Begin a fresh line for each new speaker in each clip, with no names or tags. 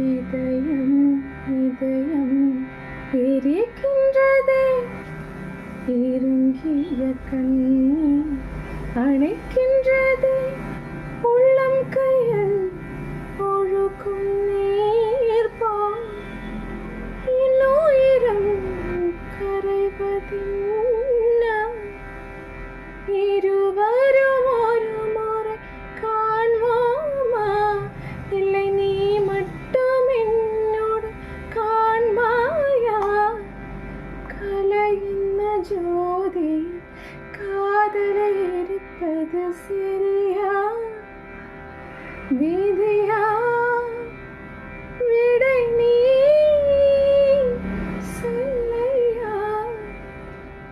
இதயம் இதயம் இருக்கின்றதே இறங்கிய கண்ணி அணைக்கின்ற ஆசிரியா சரியா விடை நீ சொல்லையா?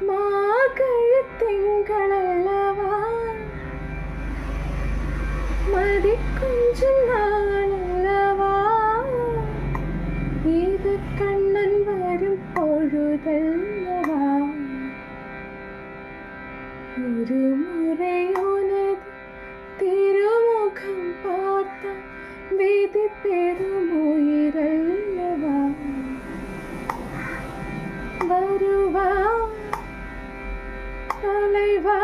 மாகழுத்திங்கள் அல்லவா மதி கொஞ்சம் நாள் அல்லவா இது கண்ணன் வரும் பொழுதல் ஒரு முறை உனது திருமுகம் பார்த்த விதி பெரும் உயிரல்லவா வருவா தலைவா